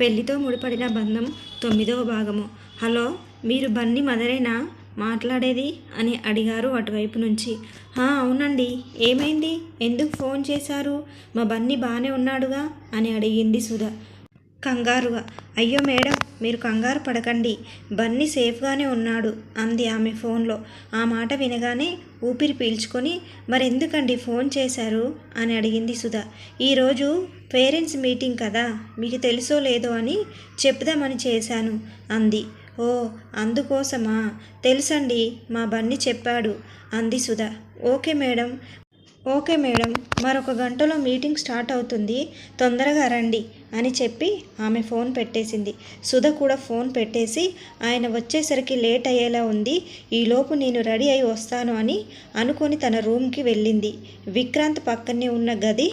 పెళ్ళితో ముడిపడిన బంధం తొమ్మిదవ భాగము. హలో మీరు బన్నీ మదరేనా? మాట్లాడేది? అని అడిగారు అటువైపు నుంచి. అవునండి. ఏమైంది? ఎందుకు ఫోన్ చేశారు? మా బన్నీ బాగానే ఉన్నాడుగా? అని అడిగింది సుధ. కంగారుగా. అయ్యో మేడం మీరు కంగారు పడకండి. బన్నీ సేఫ్గానే ఉన్నాడు అంది ఆమె ఫోన్లో. ఆ మాట వినగానే ఊపిరి పీల్చుకొని మరెందుకండి ఫోన్ చేశారు? అని అడిగింది సుధ. ఈరోజు పేరెంట్స్ మీటింగ్ కదా మీకు తెలుసో లేదో అని చెప్దామని చేశాను అంది. ఓ అందుకోసమా? తెలుసండి మా బన్నీ చెప్పాడు అంది Sudha. Okay madam okay madam. మరొక గంటలో మీటింగ్ స్టార్ట్ అవుతుంది. తొందరగా రండి అని చెప్పి ఆమె ఫోన్ పెట్టేసింది. సుధ కూడా ఫోన్ పెట్టేసి ఆయన వచ్చేసరికి లేట్ అయ్యేలా ఉంది. ఈలోపు నేను రెడీ అయి వస్తాను అని అనుకొని తన రూమ్కి వెళ్ళింది. విక్రాంత్ పక్కనే ఉన్న గది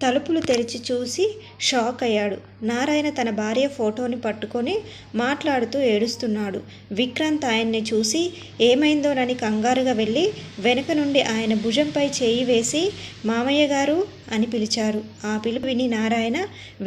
తలుపులు తెరిచి చూసి షాక్ అయ్యాడు. నారాయణ తన భార్య ఫోటోని పట్టుకొని మాట్లాడుతూ ఏడుస్తున్నాడు. విక్రాంత్ ఆయన్ని చూసి ఏమైందోనని కంగారుగా వెళ్ళి వెనుక నుండి ఆయన భుజంపై చేయి వేసి మామయ్య గారు అని పిలిచారు. ఆ పిలుపు విని నారాయణ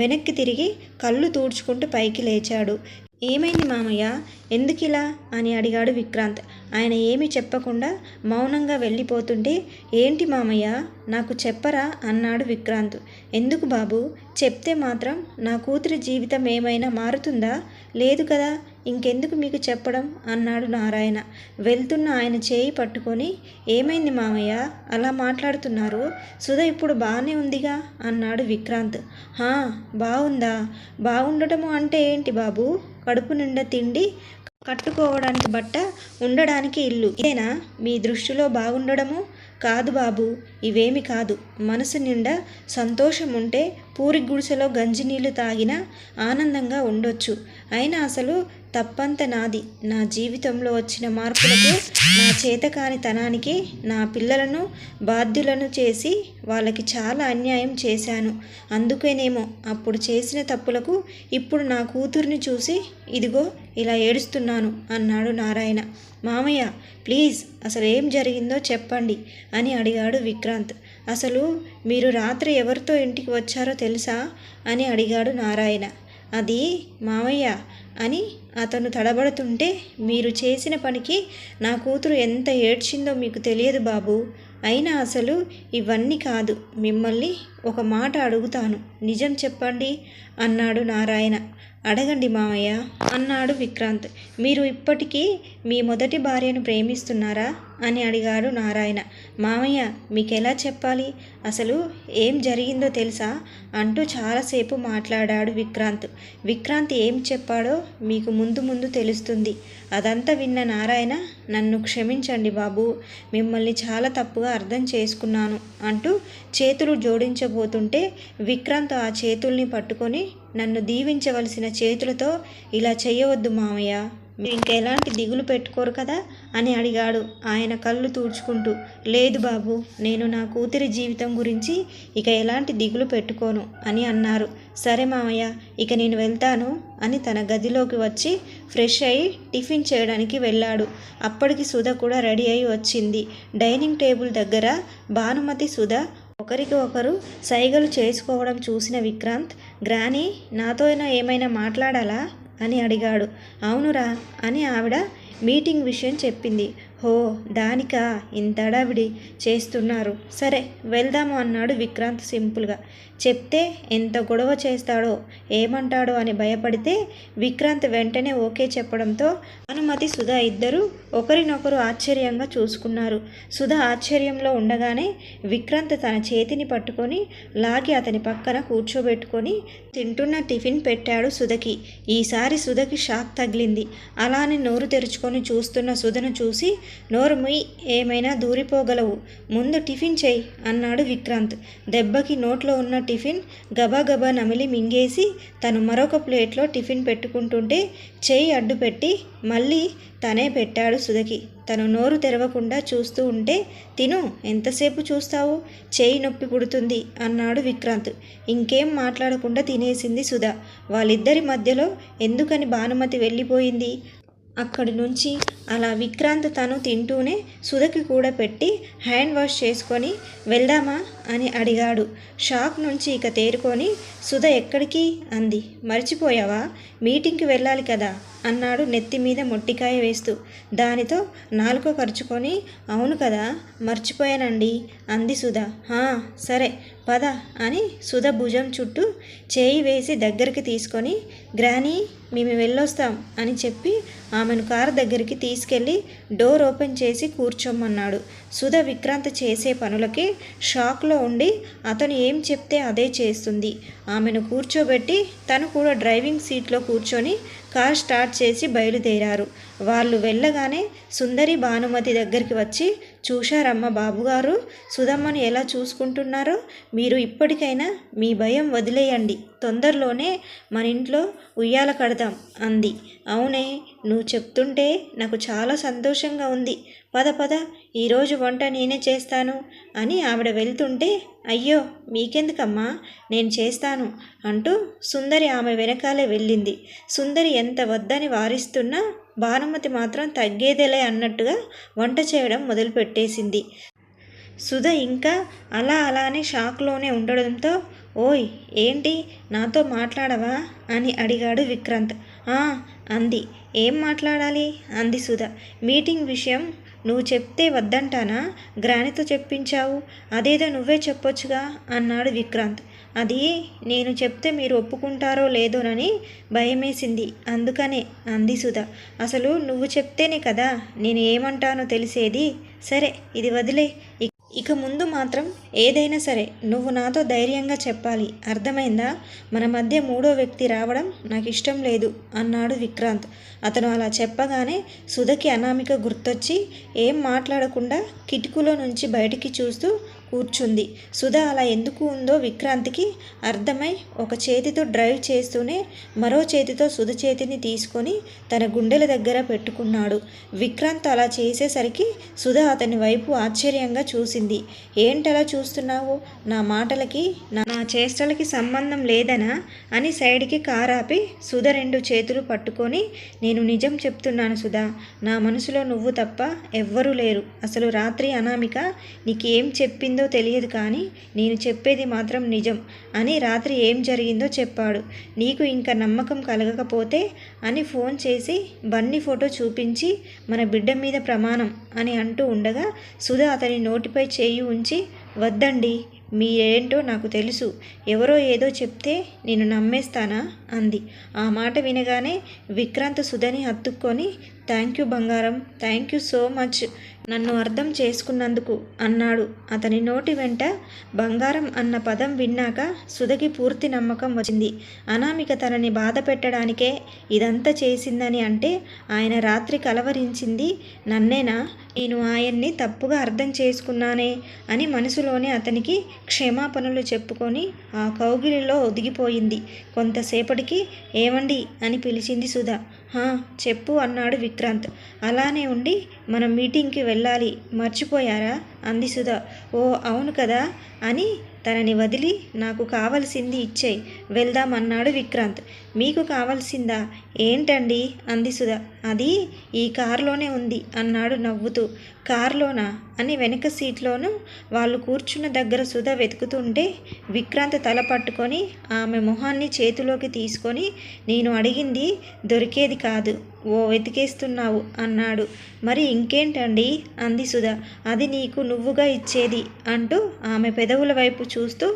వెనక్కి తిరిగి కళ్ళు తూడ్చుకుంటూ పైకి లేచాడు. ఏమైంది మామయ్య? ఎందుకిలా? అని అడిగాడు విక్రాంత్. ఆయన ఏమీ చెప్పకుండా మౌనంగా వెళ్ళిపోతుంటే ఏంటి మామయ్య? నాకు చెప్పరా? అన్నాడు విక్రాంత్. ఎందుకు బాబు? చెప్తే మాత్రం నా కూతురి జీవితం ఏమైనా మారుతుందా? లేదు కదా ఇంకెందుకు మీకు చెప్పడం? అన్నాడు నారాయణ. వెళ్తున్న ఆయన చేయి పట్టుకొని ఏమైంది మామయ్య? అలా మాట్లాడుతున్నారు? సుధ ఇప్పుడు బాగానే ఉందిగా? అన్నాడు విక్రాంత్. హా బాగుందా బాగుండటము అంటే ఏంటి బాబు? కడుపు నిండా తిండి కట్టుకోవడానికి బట్ట ఉండడానికి ఇల్లు. ఇదేనా? మీ దృష్టిలో బాగుండడము కాదు బాబు ఇవేమి కాదు. మనసు నిండా సంతోషం ఉంటే పూరి గుడిసెలో గంజి నీళ్ళు తాగినా ఆనందంగా ఉండొచ్చు. అయినా అసలు తప్పంత నాది. నా జీవితంలో వచ్చిన మార్పులకు నా చేతకానితనానికి నా పిల్లలను బాధ్యులను చేసి వాళ్ళకి చాలా అన్యాయం చేశాను. అందుకేనేమో అప్పుడు చేసిన తప్పులకు ఇప్పుడు నా కూతుర్ని చూసి ఇదిగో ఇలా ఏడుస్తున్నాను అన్నాడు నారాయణ. మామయ్య ప్లీజ్ అసలు ఏం జరిగిందో చెప్పండి అని అడిగాడు విక్రాంత్. అసలు మీరు రాత్రి ఎవరితో ఇంటికి వచ్చారో తెలుసా? అని అడిగాడు నారాయణ. అది మామయ్య అని అతను తడబడుతుంటే మీరు చేసిన పనికి నా కూతురు ఎంత ఏడ్చిందో మీకు తెలియదు బాబు. అయినా అసలు ఇవన్నీ కాదు. మిమ్మల్ని ఒక మాట అడుగుతాను. నిజం చెప్పండి అన్నాడు నారాయణ. అడగండి మామయ్య అన్నాడు విక్రాంత్. మీరు ఇప్పటికీ మీ మొదటి భార్యను ప్రేమిస్తున్నారా? అని అడిగాడు నారాయణ. మామయ్య మీకెలా చెప్పాలి? అసలు ఏం జరిగిందో తెలుసా? అంటూ చాలాసేపు మాట్లాడాడు విక్రాంత్. విక్రాంత్ ఏం చెప్పాడో మీకు ముందు ముందు తెలుస్తుంది. అదంతా విన్న నారాయణ నన్ను క్షమించండి బాబు మిమ్మల్ని చాలా తప్పుగా అర్థం చేసుకున్నాను అంటూ చేతులు జోడించబోతుంటే విక్రాంత్ ఆ చేతుల్ని పట్టుకొని నన్ను దీవించవలసిన చేతులతో ఇలా చేయవద్దు మామయ్య. మీరు ఇంకెలాంటి దిగులు పెట్టుకోరు కదా? అని అడిగాడు. ఆయన కళ్ళు తూడ్చుకుంటూ లేదు బాబు నేను నా కూతురి జీవితం గురించి ఇక ఎలాంటి దిగులు పెట్టుకోను అని అన్నారు. సరే మామయ్య ఇక నేను వెళ్తాను అని తన గదిలోకి వచ్చి ఫ్రెష్ అయ్యి టిఫిన్ చేయడానికి వెళ్ళాడు. అప్పటికి సుధ కూడా రెడీ అయి వచ్చింది. డైనింగ్ టేబుల్ దగ్గర భానుమతి సుధ ఒకరికి ఒకరు సైగలు చేసుకోవడం చూసిన విక్రాంత్ గ్రాని నాతో ఏమైనా మాట్లాడాలా? అని అడిగాడు. అవునురా అని ఆవిడ మీటింగ్ విషయం చెప్పింది. హో దానికా ఇంత అడావిడి చేస్తున్నారు. సరే వెళ్దాము అన్నాడు విక్రాంత్ సింపుల్గా. చెప్తే ఎంత గొడవ చేస్తాడో ఏమంటాడో అని భయపడితే విక్రాంత్ వెంటనే ఓకే చెప్పడంతో అనుమతి సుధా ఇద్దరు ఒకరినొకరు ఆశ్చర్యంగా చూసుకున్నారు. సుధా ఆశ్చర్యంలో ఉండగానే విక్రాంత్ తన చేతిని పట్టుకొని లాగి అతని పక్కన కూర్చోబెట్టుకొని తింటున్న టిఫిన్ పెట్టాడు సుధకి. ఈసారి సుధకి షాక్ తగిలింది. అలానే నోరు తెరుచుకొని చూస్తున్న సుధను చూసి నోరు ఏమైనా దూరిపోగలవు. ముందు టిఫిన్ చేయి అన్నాడు విక్రాంత్. దెబ్బకి నోట్లో ఉన్న టిఫిన్ గబా నమిలి మింగేసి తను మరొక ప్లేట్లో టిఫిన్ పెట్టుకుంటుంటే చేయి అడ్డు పెట్టి మళ్ళీ తనే పెట్టాడు సుధకి. తను నోరు తెరవకుండా చూస్తూ ఉంటే తిను ఎంతసేపు చూస్తావు? చేయి నొప్పి పుడుతుంది అన్నాడు విక్రాంత్. ఇంకేం మాట్లాడకుండా తినేసింది సుధ. వాళ్ళిద్దరి మధ్యలో ఎందుకని భానుమతి వెళ్ళిపోయింది? అక్కడి నుంచి అలా విక్రాంత్ తను తింటూనే సుధకి కూడా పెట్టి హ్యాండ్ వాష్ చేసుకొని వెళ్దామా అని అడిగాడు. షాక్ నుంచి ఇక తేరుకొని సుధ ఎక్కడికి? అంది. మర్చిపోయావా? మీటింగ్కి వెళ్ళాలి కదా. అన్నాడు నెత్తి మీద మొట్టికాయ వేస్తూ. దానితో నాలుక ఖర్చుకొని అవును కదా మర్చిపోయానండి అంది సుధ. సరే పద అని సుధ భుజం చుట్టూ చేయి వేసి దగ్గరికి తీసుకొని గ్రానీ మేము వెళ్ళొస్తాం అని చెప్పి ఆమెను కారు దగ్గరికి తీసుకెళ్ళి డోర్ ఓపెన్ చేసి కూర్చోమన్నాడు. సుధ విక్రాంత్ చేసే పనులకి షాక్లో ఉండి అతను ఏం చెప్తే అదే చేస్తుంది. ఆమెను కూర్చోబెట్టి తను కూడా డ్రైవింగ్ సీట్లో కూర్చొని కార్ స్టార్ట్ చేసి బయలుదేరారు. వాళ్ళు వెళ్ళగానే సుందరి భానుమతి దగ్గరికి వచ్చి చూశారమ్మ బాబుగారు. సుధమ్మను ఎలా చూసుకుంటున్నారో మీరు ఇప్పటికైనా మీ భయం వదిలేయండి. తొందరలోనే మన ఇంట్లో ఉయ్యాల కడతాం అంది. అవునే నువ్వు చెప్తుంటే నాకు చాలా సంతోషంగా ఉంది. పద పద ఈరోజు వంట నేనే చేస్తాను అని ఆవిడ వెళ్తుంటే అయ్యో మీకెందుకమ్మా? నేను చేస్తాను అంటూ సుందరి ఆమె వెనకాలే వెళ్ళింది. సుందరి ఎంత వద్దని వారిస్తున్నా భానుమతి మాత్రం తగ్గేదేలే అన్నట్టుగా వంట చేయడం మొదలుపెట్టేసింది. సుధ ఇంకా అలా అలానే షాక్లోనే ఉండడంతో ఓయ్ ఏంటి? నాతో మాట్లాడవా? అని అడిగాడు విక్రాంత్. "ఆ," అంది. ఏం మాట్లాడాలి? అంది సుధ. మీటింగ్ విషయం నువ్వు చెప్తే వద్దంటానా? గ్రానితో చెప్పించావు. అదేదో నువ్వే చెప్పొచ్చుగా? అన్నాడు విక్రాంత్. అది నేను చెప్తే మీరు ఒప్పుకుంటారో లేదోనని భయమేసింది. అందుకనే అంది సుధ. అసలు నువ్వు చెప్తేనే కదా నేను ఏమంటానో తెలిసేది? సరే ఇది వదిలే. ఇక- ముందు మాత్రం ఏదైనా సరే నువ్వు నాతో ధైర్యంగా చెప్పాలి. అర్థమైందా? మన మధ్య మూడో వ్యక్తి రావడం నాకు ఇష్టం లేదు అన్నాడు విక్రాంత్. అతను అలా చెప్పగానే సుధకి అనామిక గుర్తొచ్చి ఏం మాట్లాడకుండా కిటికీలో నుంచి బయటికి చూస్తూ కూర్చుంది. సుధ అలా ఎందుకు ఉందో విక్రాంత్కి అర్థమై ఒక చేతితో డ్రైవ్ చేస్తూనే మరో చేతితో సుధ చేతిని తీసుకొని తన గుండెల దగ్గర పెట్టుకున్నాడు. విక్రాంత్ అలా చేసేసరికి సుధ అతని వైపు ఆశ్చర్యంగా చూసింది. ఏంటలా చూస్తున్నావు? నా మాటలకి నా చేష్టలకి సంబంధం లేదనా? అని సైడ్కి కారాపి సుధ రెండు చేతులు పట్టుకొని నేను నిజం చెప్తున్నాను సుధా. నా మనసులో నువ్వు తప్ప ఎవ్వరూ లేరు. అసలు రాత్రి అనామిక నీకేం చెప్పింది? తెలియదు కానీ నేను చెప్పేది మాత్రం నిజం అని రాత్రి ఏం జరిగిందో చెప్పాడు. నీకు ఇంకా నమ్మకం కలగకపోతే అని ఫోన్ చేసి బన్నీ ఫోటో చూపించి మన బిడ్డ మీద ప్రమాణం అని అంటూ ఉండగా సుధా అతని నోటిపై చేయి ఉంచి వద్దండి మీరేంటో నాకు తెలుసు ఎవరో ఏదో చెప్తే నేను నమ్మేస్తానా? అంది. ఆ మాట వినగానే విక్రాంత్ సుధని హత్తుక్కొని థ్యాంక్ యూ బంగారం థ్యాంక్ యూ సో మచ్ నన్ను అర్థం చేసుకున్నందుకు అన్నాడు. అతని నోటి వెంట బంగారం అన్న పదం విన్నాక సుధకి పూర్తి నమ్మకం వచ్చింది. అనామిక తనని బాధ పెట్టడానికే ఇదంతా చేసిందని అంటే ఆయన రాత్రి కలవరించింది నన్నేనా? నేను ఆయన్ని తప్పుగా అర్థం చేసుకున్నానే అని మనసులోనే అతనికి క్షమాపణలు చెప్పుకొని ఆ కౌగిలిలో ఒదిగిపోయింది. కొంతసేపటికి ఏమండి అని పిలిచింది సుధ. చెప్పు అన్నాడు విక్రాంత్. అలానే ఉండి మనం మీటింగ్కి వెళ్ళాలి. మర్చిపోయారా? అంది సుధా. ఓ అవును కదా? అని తనని వదిలి నాకు కావలసింది ఇచ్చేయి వెళ్దామన్నాడు విక్రాంత్. మీకు కావలసిందా? ఏంటండి? అంది సుధా. అది ఈ కారులోనే ఉంది అన్నాడు నవ్వుతూ. కారులోనా? అని వెనక సీట్లోనూ వాళ్ళు కూర్చున్న దగ్గర సుధ వెతుకుతుంటే విక్రాంత్ తల పట్టుకొని ఆమె మొహాన్ని చేతిలోకి తీసుకొని నేను అడిగింది దొరికేది కాదు. ఓ వెతికేస్తున్నావు అన్నాడు. మరి ఇంకేంటండి? అంది సుధ. అది నీకు నువ్వుగా ఇచ్చేది అంటూ ఆమె పెదవుల వైపు చూస్తూ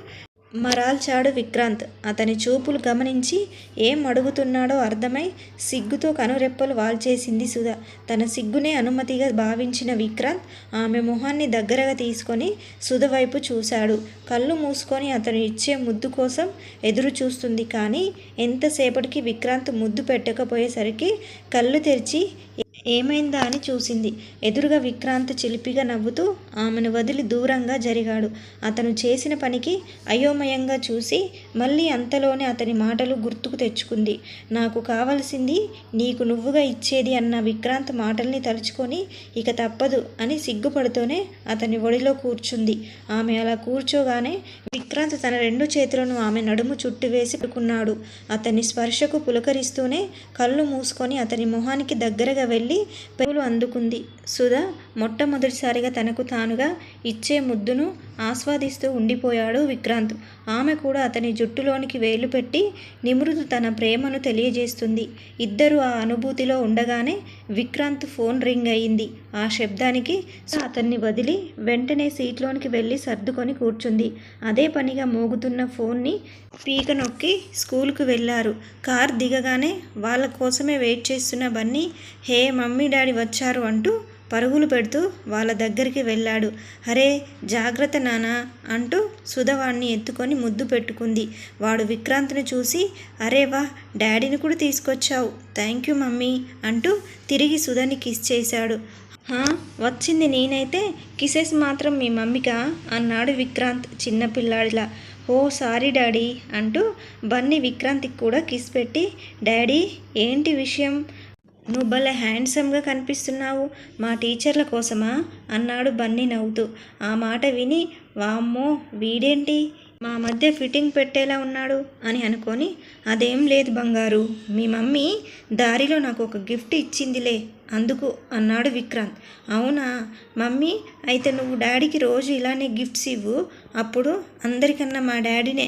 మరాల్చాడు విక్రాంత్. అతని చూపులు గమనించి ఏం అడుగుతున్నాడో అర్థమై సిగ్గుతో కనురెప్పలు వాల్చేసింది సుధ. తన సిగ్గునే అనుమతిగా భావించిన విక్రాంత్ ఆమె మొహాన్ని దగ్గరగా తీసుకొని సుధ వైపు చూశాడు. కళ్ళు మూసుకొని అతను ఇచ్చే ముద్దు కోసం ఎదురు చూస్తుంది కానీ ఎంతసేపటికి విక్రాంత్ ముద్దు పెట్టకపోయేసరికి కళ్ళు తెరిచి ఏమైందా అని చూసింది. ఎదురుగా విక్రాంత్ చిలిపిగా నవ్వుతూ ఆమెను వదిలి దూరంగా జరిగాడు. అతను చేసిన పనికి అయోమయంగా చూసి మళ్ళీ అంతలోనే అతని మాటలు గుర్తుకు తెచ్చుకుంది. నాకు కావలసింది నీకు నువ్వుగా ఇచ్చేది అన్న విక్రాంత్ మాటల్ని తలుచుకొని ఇక తప్పదు అని సిగ్గుపడుతూనే అతని ఒడిలో కూర్చుంది. ఆమె అలా కూర్చోగానే విక్రాంత్ తన రెండు చేతులను ఆమె నడుము చుట్టు వేసి పడుకున్నాడు. అతని స్పర్శకు పులకరిస్తూనే కళ్ళు మూసుకొని అతని మొహానికి దగ్గరగా వెళ్ళి పెగులు అందుకుంది. సుధా మొట్టమొదటిసారిగా తనకు తానుగా ఇచ్చే ముద్దును ఆస్వాదిస్తూ ఉండిపోయాడు విక్రాంత్. ఆమె కూడా అతని జుట్టులోనికి వేలు పెట్టి నిమృదు తన ప్రేమను తెలియజేస్తుంది. ఇద్దరు ఆ అనుభూతిలో ఉండగానే విక్రాంత్ ఫోన్ రింగ్ అయింది. ఆ శబ్దానికి అతన్ని వదిలి వెంటనే సీట్లోనికి వెళ్ళి సర్దుకొని కూర్చుంది. అదే పనిగా మోగుతున్న ఫోన్ని పీక నొక్కి స్కూల్కు వెళ్ళారు. కార్ దిగగానే వాళ్ళ కోసమే వెయిట్ చేస్తున్న బన్నీ హే మమ్మీ డాడీ వచ్చారు అంటూ పరుగులు పెడుతూ వాళ్ళ దగ్గరికి వెళ్ళాడు. అరే జాగ్రత్త నానా అంటూ సుధవాణ్ణి ఎత్తుకొని ముద్దు పెట్టుకుంది. వాడు విక్రాంత్ని చూసి అరే వా డాడీని కూడా తీసుకొచ్చావు. థ్యాంక్ యూ మమ్మీ అంటూ తిరిగి సుధని కిస్ చేశాడు. "హా, వచ్చింది నేనైతే కిసెస్ మాత్రం మీ మమ్మీకా అన్నాడు విక్రాంత్ చిన్నపిల్లాడిలా. ఓ సారీ డాడీ అంటూ బన్నీ విక్రాంత్కి కూడా కిస్ పెట్టి డాడీ ఏంటి విషయం? నువ్వు భలే హ్యాండ్సమ్గా కనిపిస్తున్నావు. మా టీచర్ల కోసమా? అన్నాడు బన్నీ నవ్వుతూ. ఆ మాట విని వామ్మో వీడేంటి? మా మధ్య ఫిట్టింగ్ పెట్టేలా ఉన్నాడు అని అనుకొని అదేం లేదు బంగారు మీ మమ్మీ దారిలో నాకు ఒక గిఫ్ట్ ఇచ్చిందిలే అందుకు అన్నాడు విక్రాంత్. అవునా? మమ్మీ అయితే నువ్వు డాడీకి రోజు ఇలానే గిఫ్ట్స్ ఇవ్వు అప్పుడు అందరికన్నా మా డాడీనే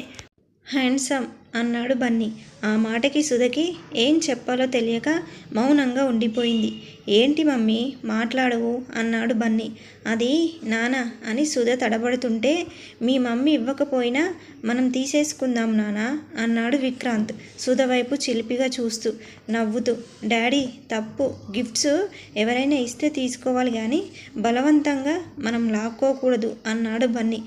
హ్యాండ్సమ్ అన్నాడు బన్నీ. ఆ మాటకి సుధకి ఏం చెప్పాలో తెలియక మౌనంగా ఉండిపోయింది. ఏంటి మమ్మీ మాట్లాడవు అన్నాడు బన్నీ. అది నాన్న అని సుధ తడబడుతుంటే మీ మమ్మీ ఇవ్వకపోయినా మనం తీసేసుకుందాం నాన్న అన్నాడు విక్రాంత్ సుధ వైపు చిలిపిగా చూస్తూ. నవ్వుతూ డాడీ తప్పు గిఫ్ట్స్ ఎవరైనా ఇస్తే తీసుకోవాలి కానీ బలవంతంగా మనం లాక్కోకూడదు అన్నాడు బన్నీ.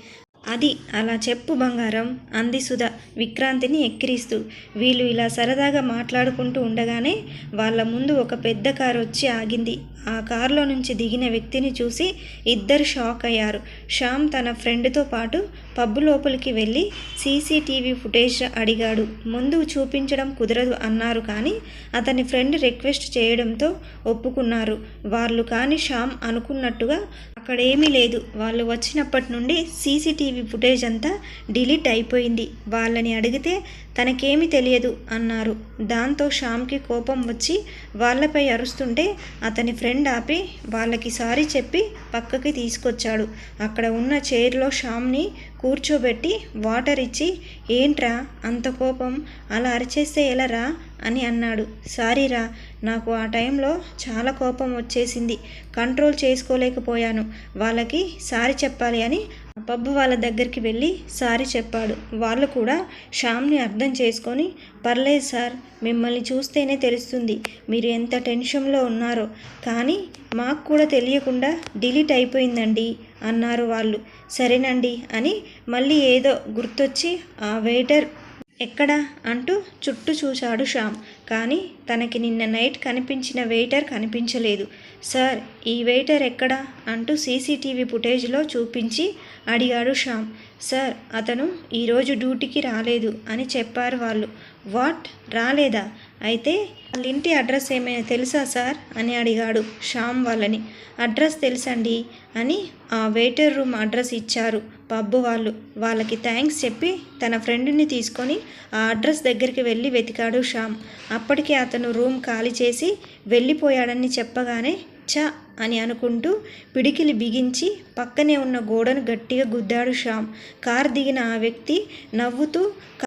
అది అలా చెప్పు బంగారం అంది సుధ. విక్రాంతిని ఎక్కిరిస్తూ. వీళ్ళు ఇలా సరదాగా మాట్లాడుకుంటూ ఉండగానే వాళ్ళ ముందు ఒక పెద్ద కారు వచ్చి ఆగింది. ఆ కారులో నుంచి దిగిన వ్యక్తిని చూసి ఇద్దరు షాక్ అయ్యారు. శ్యామ్ తన ఫ్రెండ్తో పాటు పబ్బు లోపలికి వెళ్ళి సీసీటీవీ ఫుటేజ్ అడిగాడు. ముందు చూపించడం కుదరదు అన్నారు కానీ అతని ఫ్రెండ్ రిక్వెస్ట్ చేయడంతో ఒప్పుకున్నారు. వాళ్ళు కానీ శ్యామ్ అనుకున్నట్టుగా అక్కడేమీ లేదు. వాళ్ళు వచ్చినప్పటి నుండి సీసీటీవీ ఫుటేజ్ అంతా డిలీట్ అయిపోయింది. వాళ్ళని అడిగితే తనకేమీ తెలియదు అన్నారు. దాంతో శ్యామ్కి కోపం వచ్చి వాళ్ళపై అరుస్తుంటే అతని ఫ్రెండ్ ఆపి వాళ్ళకి సారీ చెప్పి పక్కకి తీసుకొచ్చాడు. అక్కడ ఉన్న చైర్లో శ్యామ్ని కూర్చోబెట్టి వాటర్ ఇచ్చి ఏంట్రా అంత కోపం? అలా అరిచేస్తే ఎలారా అని అన్నాడు. సారీరా నాకు ఆ టైంలో చాలా కోపం వచ్చేసింది. కంట్రోల్ చేసుకోలేకపోయాను. వాళ్ళకి సారీ చెప్పాలి అని పబ్బు వాళ్ళ దగ్గరికి వెళ్ళి సారీ చెప్పాడు. వాళ్ళు కూడా శ్యామ్ని అర్థం చేసుకొని పర్లేదు సార్ మిమ్మల్ని చూస్తేనే తెలుస్తుంది మీరు ఎంత టెన్షన్లో ఉన్నారో. కానీ మాకు కూడా తెలియకుండా డిలీట్ అయిపోయిందండి అన్నారు వాళ్ళు. సరేనండి అని మళ్ళీ ఏదో గుర్తొచ్చి ఆ వెయిటర్ ఎక్కడా? అంటూ చుట్టూ చూశాడు శ్యామ్. కానీ తనకి నిన్న నైట్ కనిపించిన వెయిటర్ కనిపించలేదు. సార్ ఈ వెయిటర్ ఎక్కడా? అంటూ సీసీటీవీ ఫుటేజ్లో చూపించి అడిగాడు శ్యామ్. సార్ అతను ఈరోజు డ్యూటీకి రాలేదు అని చెప్పారు వాళ్ళు. వాట్? రాలేదా? అయితే వాళ్ళ ఇంటి అడ్రస్ ఏమైనా తెలుసా సార్? అని అడిగాడు శ్యామ్ వాళ్ళని. అడ్రస్ తెలుసండి అని ఆ వెయిటర్ రూమ్ అడ్రస్ ఇచ్చారు పబ్బు వాళ్ళు. వాళ్ళకి థ్యాంక్స్ చెప్పి తన ఫ్రెండ్ని తీసుకొని ఆ అడ్రస్ దగ్గరికి వెళ్ళి వెతికాడు శ్యామ్. అప్పటికే అతను రూమ్ ఖాళీ చేసి వెళ్ళిపోయాడని చెప్పగానే చ అని అనుకుంటూ పిడికిలి బిగించి పక్కనే ఉన్న గోడను గట్టిగా గుద్దాడు శ్యామ్. కార్ దిగిన ఆ వ్యక్తి నవ్వుతూ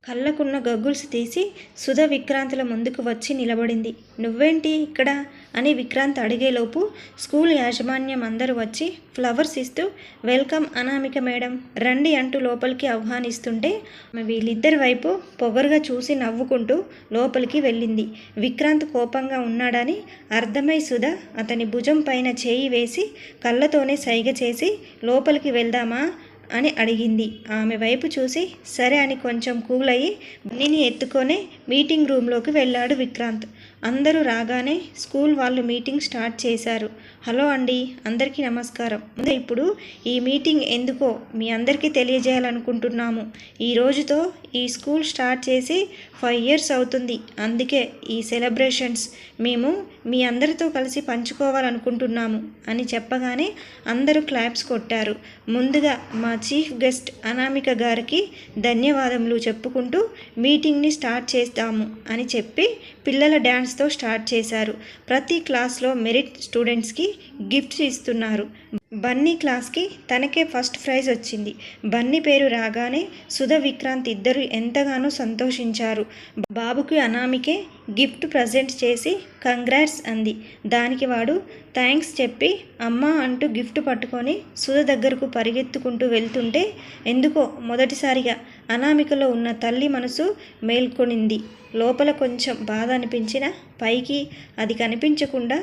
కళ్ళకున్న గగ్గుల్స్ తీసి సుధ విక్రాంతుల ముందుకు వచ్చి నిలబడింది. నువ్వేంటి ఇక్కడ? అని విక్రాంత్ అడిగేలోపు స్కూల్ యాజమాన్యం అందరూ వచ్చి ఫ్లవర్స్ ఇస్తూ వెల్కమ్ అనామిక మేడం. రండి అంటూ లోపలికి ఆహ్వానిస్తుంటే వీళ్ళిద్దరి వైపు పొగరుగా చూసి నవ్వుకుంటూ లోపలికి వెళ్ళింది. విక్రాంత్ కోపంగా ఉన్నాడని అర్థమై సుధా అతని భుజం పైన చేయి వేసి కళ్ళతోనే సైగ చేసి లోపలికి వెళ్దామా? అని అడిగింది. ఆమె వైపు చూసి సరే అని కొంచెం కూల్ అయ్యి బన్నీని ఎత్తుకొని మీటింగ్ రూమ్లోకి వెళ్ళాడు విక్రాంత్. అందరూ రాగానే స్కూల్ వాళ్ళు మీటింగ్ స్టార్ట్ చేశారు. హలో అండి అందరికీ నమస్కారం. ఇప్పుడు ఈ మీటింగ్ ఎందుకో మీ అందరికీ తెలియజేయాలనుకుంటున్నాము. ఈ రోజుతో ఈ స్కూల్ స్టార్ట్ చేసి ఫైవ్ ఇయర్స్ అవుతుంది. అందుకే ఈ సెలబ్రేషన్స్ మేము మీ అందరితో కలిసి పంచుకోవాలనుకుంటున్నాము అని చెప్పగానే అందరూ క్లాప్స్ కొట్టారు. ముందుగా మా చీఫ్ గెస్ట్ అనామిక గారికి ధన్యవాదములు చెప్పుకుంటూ మీటింగ్ని స్టార్ట్ చేస్తాము అని చెప్పి పిల్లల డ్యాన్స్తో స్టార్ట్ చేశారు. ప్రతి క్లాస్లో మెరిట్ స్టూడెంట్స్కి గిఫ్ట్స్ ఇస్తున్నారు. బన్నీ క్లాస్కి తనకే ఫస్ట్ ప్రైజ్ వచ్చింది. బన్నీ పేరు రాగానే సుధ విక్రాంత్ ఇద్దరు ఎంతగానో సంతోషించారు. బాబుకి అనామికే గిఫ్ట్ ప్రజెంట్ చేసి కంగ్రాట్స్ అంది. దానికి వాడు థ్యాంక్స్ చెప్పి అమ్మ అంటూ గిఫ్ట్ పట్టుకొని సుధ దగ్గరకు పరిగెత్తుకుంటూ వెళ్తుంటే ఎందుకో మొదటిసారిగా అనామికలో ఉన్న తల్లి మనసు మేల్కొనింది. లోపల కొంచెం బాధ అనిపించిన పైకి అది కనిపించకుండా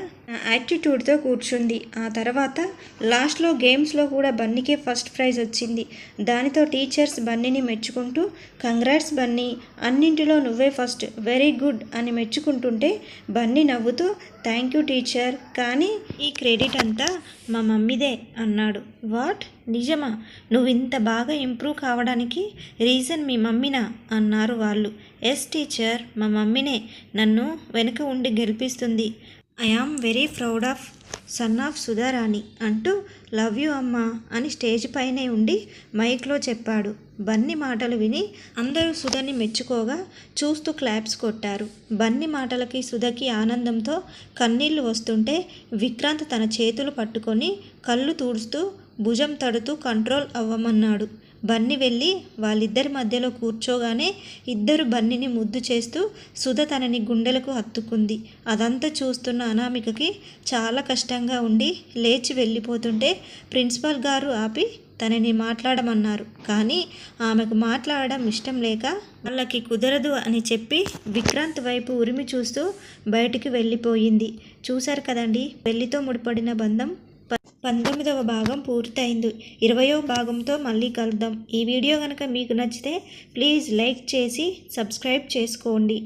యాటిట్యూడ్తో కూర్చుంది. ఆ తర్వాత లాస్ట్లో గేమ్స్లో కూడా బన్నీకే ఫస్ట్ ప్రైజ్ వచ్చింది. దానితో టీచర్స్ బన్నీని మెచ్చుకుంటూ కంగ్రాట్స్ బన్నీ అన్నింటిలో నువ్వే ఫస్ట్ వెరీ గుడ్ అని మెచ్చుకుంటుంటే బన్నీ నవ్వుతూ థ్యాంక్ యూ టీచర్ కానీ ఈ క్రెడిట్ అంతా మా మమ్మీదే అన్నాడు. వాట్ నిజమా? నువ్వు ఇంత బాగా ఇంప్రూవ్ కావడానికి రీజన్ మీ మమ్మీనా? అన్నారు వాళ్ళు. ఎస్ టీచర్ మా మమ్మీనే. నన్ను వెనుక ఉండి గెలిపిస్తుంది. I am very proud of son of Sudharani అంటూ లవ్ యూ అమ్మా అని స్టేజ్ పైనే ఉండి మైక్లో చెప్పాడు. బన్నీ మాటలు విని అందరూ సుధని మెచ్చుకోగా చూస్తూ క్లాప్స్ కొట్టారు. బన్నీ మాటలకి సుధకి ఆనందంతో కన్నీళ్ళు వస్తుంటే విక్రాంత్ తన చేతులు పట్టుకొని కళ్ళు తుడుస్తూ భుజం తడుతూ కంట్రోల్ అవ్వమన్నాడు. బన్నీ వెళ్ళి వాళ్ళిద్దరి మధ్యలో కూర్చోగానే ఇద్దరు బన్నీని ముద్దు చేస్తూ సుధ తనని గుండెలకు హత్తుకుంది. అదంతా చూస్తున్న అనామికకి చాలా కష్టంగా ఉండి లేచి వెళ్ళిపోతుంటే ప్రిన్సిపాల్ గారు ఆపి తనని మాట్లాడమన్నారు. కానీ ఆమెకు మాట్లాడడం ఇష్టం లేక వాళ్ళకి కుదరదు అని చెప్పి విక్రాంత్ వైపు ఉరిమి చూస్తూ బయటికి వెళ్ళిపోయింది. చూశారు కదండి పెళ్ళితో ముడిపడిన బంధం పంతొమ్మిదవ భాగం పూర్తయింది. ఇరవయో భాగంతో మళ్ళీ కలుద్దాం. ఈ వీడియో కనుక మీకు నచ్చితే ప్లీజ్ లైక్ చేసి సబ్స్క్రైబ్ చేసుకోండి.